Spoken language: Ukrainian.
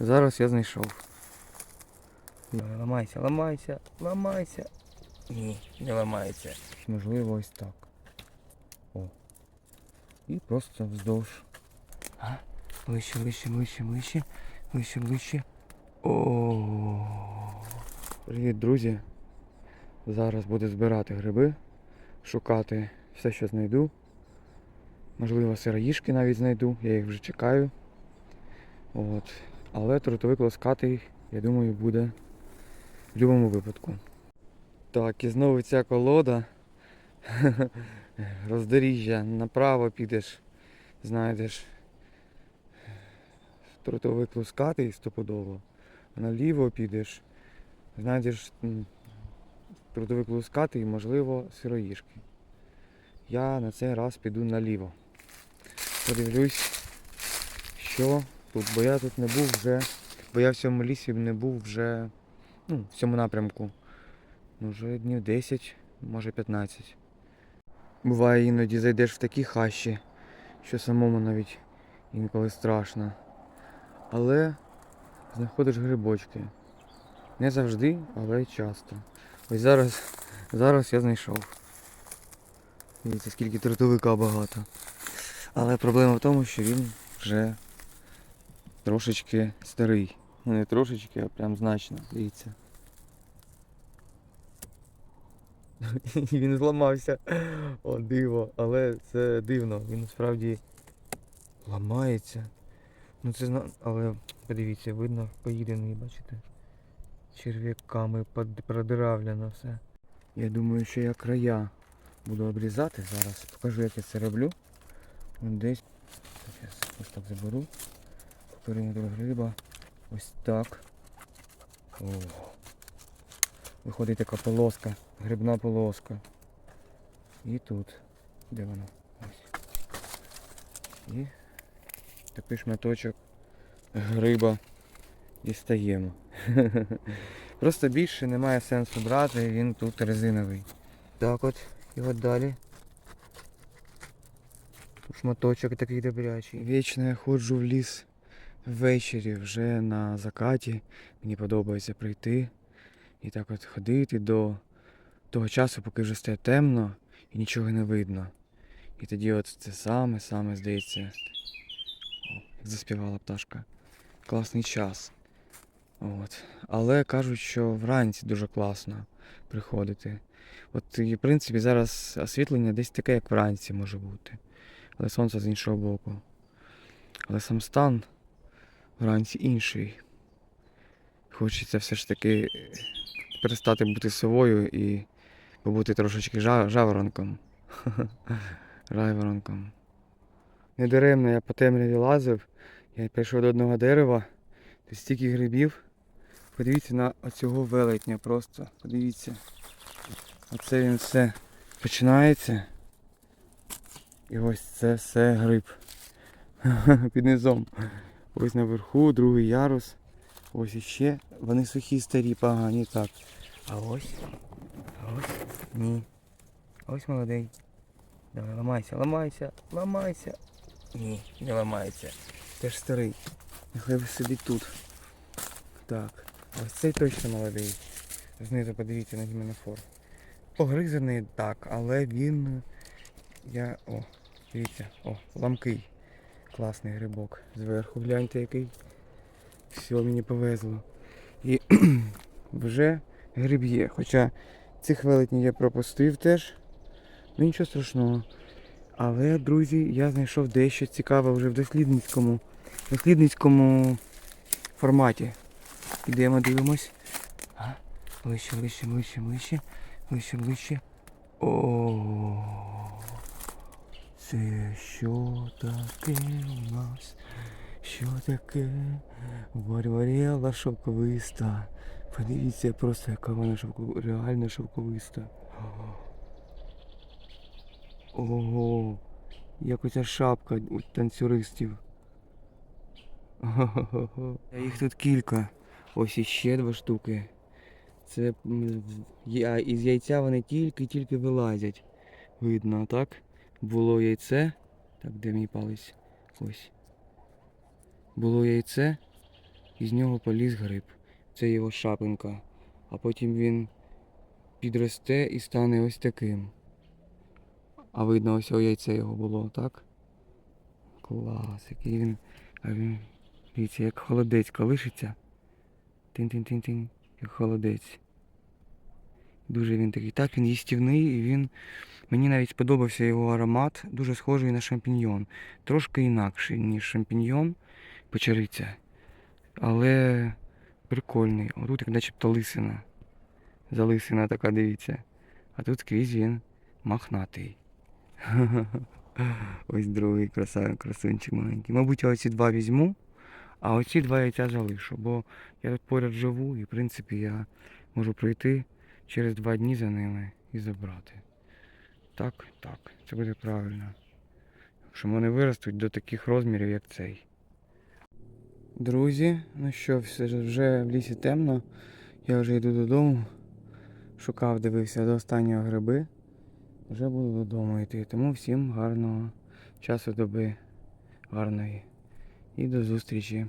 Зараз я знайшов. Давай, Ламайся, ламайся, ламайся. Ні, не ламається. Можливо, ось так. О. І просто вздовж. А? Ближче, ближче, ближче, ближче, ближче, ближче. О. Привіт, друзі. Зараз буду збирати гриби, шукати все, що знайду. Можливо, сироїшки навіть знайду, я їх вже чекаю. От. Але трутовик лоскатий, я думаю, буде в будь-якому випадку. Так, і знову ця колода. Роздоріжжя, направо підеш, знайдеш трутовик лускатий стопудово, наліво підеш, знайдеш трутовик лускатий і, можливо, сироїшки. Я на цей раз піду наліво. Подивлюсь, що тут, бо я тут не був вже, бо я в цьому лісі не був вже ну, в цьому напрямку. Ну, вже днів 10, може 15. Буває іноді зайдеш в такі хащі, що самому навіть інколи страшно. Але знаходиш грибочки. Не завжди, але часто. Ось зараз, зараз я знайшов. Дивіться, скільки трутовика багато. Але проблема в тому, що він вже трошечки старий. Ну не трошечки, а прям значно. Дивіться. Він зламався. О, диво. Але це дивно. Він справді ламається. Ну це зна... Але подивіться, видно поїдений, бачите? Черв'яками продиравлено все. Я думаю, що я края буду обрізати зараз. Покажу, як я це роблю. Десь. Зараз ось так заберу. По периметру гриба. Ось так. О. Виходить така полоска, грибна полоска. І тут. Де вона? Ось. І такий шматочок гриба дістаємо. Просто більше немає сенсу брати, він тут резиновий. Так от, і от далі. Шматочок такий добрячий. Вічно я ходжу в ліс ввечері, вже на закаті. Мені подобається прийти і так от ходити до того часу, поки вже стає темно і нічого не видно. І тоді от це саме, саме здається. О, заспівала пташка. Класний час. От. Але кажуть, що вранці дуже класно приходити. От і в принципі зараз освітлення десь таке, як вранці може бути. Але сонце з іншого боку. Але сам стан вранці інший. Хочеться все ж таки перестати бути совою і побути трошечки жа- жаворонком. Жайворонком. Недаремно я по темряві лазив, я прийшов до одного дерева, тут стільки грибів. Подивіться на оцього велетня просто. Подивіться. Оце він все починається. І ось це все гриб. Під низом. Ось наверху, другий ярус. Ось іще. Вони сухі, старі, погані, так. А ось. А ось. Ні. Ось молодий. Давай, ламайся, ламайся, ламайся. Ні, не ламається. Теж старий. Нехай сидить тут. Так. Ось цей точно молодий. Знизу подивіться на гіменофор. Погризаний так, але він. Я. О, дивіться, о, ламкий. Класний грибок. Зверху гляньте який. Все, мені повезло. І вже гриб є. Хоча цих велетнів я пропустив теж. Ну нічого страшного. Але, друзі, я знайшов дещо цікаве вже в дослідницькому, дослідницькому форматі. Ідемо, дивимось. А? Ближче, ближче, ближче, ближче, ближче, ближче. О, це що таке у нас? Що таке? Варваріла шовковиста. Подивіться просто, яка вона шовков... реально шовковиста. Ого, як оця шапка у танцюристів. Ого-го-го. Їх тут кілька. Ось іще два штуки. Це із яйця вони тільки-тільки вилазять. Видно, так? Було яйце. Так, де мій палець? Ось. Було яйце. і з нього поліз гриб. Це його шапинка. А потім він підросте і стане ось таким. А видно, ось о яйце його було, так? Клас, який він. А він. Дивіться, як холодець колишиться. Тин-тин-тин-тин, як холодець. Дуже він такий. Так, він їстівний і він. Мені навіть сподобався його аромат, дуже схожий на шампіньйон. Трошки інакший, ніж шампіньйон, печериця. Але прикольний. Отут як начебто лисина. Залисина така, дивіться. А тут скрізь він махнатий. Ось другий красунчик маленький. Мабуть, я оці два візьму, а оці два яйця залишу, бо я тут поряд живу і, в принципі, я можу прийти через два дні за ними і забрати. Так, так, це буде правильно. Якщо вони виростуть до таких розмірів, як цей. Друзі, ну що, все вже в лісі темно. Я вже йду додому. Шукав, дивився до останнього гриби. Вже буду додому йти. Тому всім гарного часу доби, гарної. І до зустрічі.